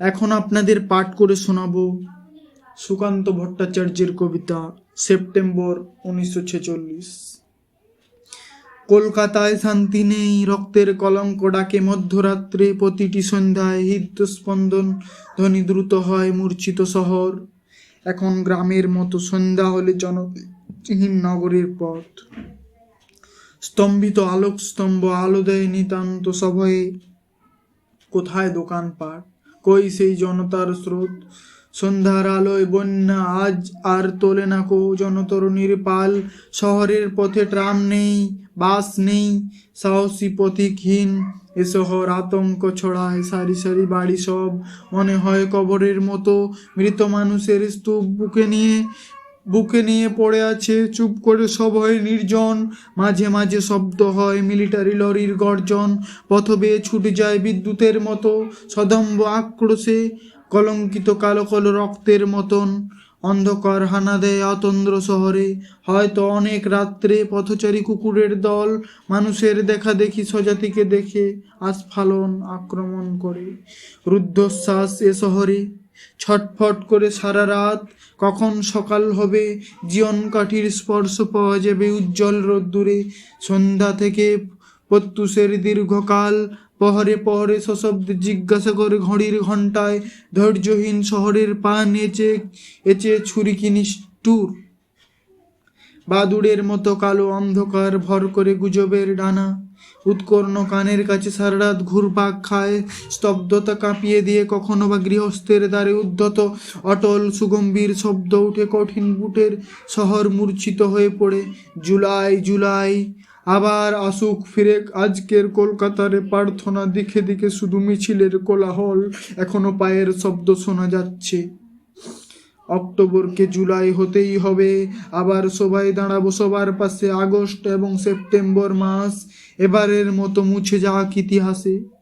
এখন আপনাদের পাঠ করে শোনাবো সুকান্ত ভট্টাচার্যের কবিতা সেপ্টেম্বর উনিশশো ছেচল্লিশ। কলকাতায় শান্তি নেই, রক্তের কলঙ্ক ডাকে মধ্যরাত্রে, প্রতিটি সন্ধ্যায় হৃদস্পন্দন ধ্বনি দ্রুত হয় মূর্ছিত শহর। এখন গ্রামের মতো সন্ধ্যা হলে জনহীন নগরের পথ। স্তম্ভিত আলোক স্তম্ভ আলো দেয় নিতান্ত সভয়ে। কোথায় দোকানপাট? কই সেই জনতার স্রোত? সন্ধ্যার আলোয় বন্যা, আজ আর তোলে না কো জনতরুণীর পাল শহরের পথে ট্রাম নেই, বাস নেই, সাহসী পথিকহীন। এ শহর আতঙ্ক ছড়ায়, সারি সারি বাড়ি সব। মনে হয় কবরের মতো মৃত মানুষের স্তূপ বুকে নিয়ে বুকে নিয়ে পড়ে আছে, চুপ করে সব হয় নির্জন। মাঝে মাঝে শব্দ হয় মিলিটারি লরির গর্জন। পথ বেয়ে ছুটে যায় বিদ্যুতের মতো সদম্ব আক্রোশে, কলঙ্কিত কালো কালো রক্তের মতন। অন্ধকার হানা দেয় অতন্দ্র শহরে। হয়তো অনেক রাত্রে পথচারী কুকুরের দল মানুষের দেখা দেখি স্বজাতিকে দেখে আস্ফালন আক্রমণ করে। রুদ্ধশ্বাস এ শহরে। ছটফট করে সারা রাত। কখন সকাল হবে? জীবন কাঠির স্পর্শ পাওয়া যাবে উজ্জ্বল রোদ্দুরে। সন্ধ্যা থেকে প্রত্যুষের দীর্ঘকাল, পহরে পহরে সশব্দে জিজ্ঞাসা করে ঘড়ির ঘন্টায় ধৈর্যহীন শহরের পা নেচে এচে ছুরি কিনিস টুর বাদুড়ের মতো কালো অন্ধকার ভর করে গুজবের ডানা। উৎকর্ণ কানের কাছে সারারাত ঘুরপাক খায়, স্তব্ধতা কাঁপিয়ে দিয়ে কখনো বা গৃহস্থের দ্বারে উদ্ধত অটল সুগম্ভীর শব্দ উঠে কঠিন বুটের শহর মূর্ছিত হয়ে পড়ে। জুলাই জুলাই, আবার আসুক ফিরে আজকের কলকাতারে প্রার্থনা, দিকে দিকে শুধু মিছিলের কোলাহল এখনও পায়ের শব্দ শোনা যাচ্ছে। অক্টোবরকে জুলাই হতেই হবে। আবার সবাই দাঁড়াবো সবার পাশে আগস্ট এবং সেপ্টেম্বর মাস। এবারের মতো মুছে যাক ইতিহাসে।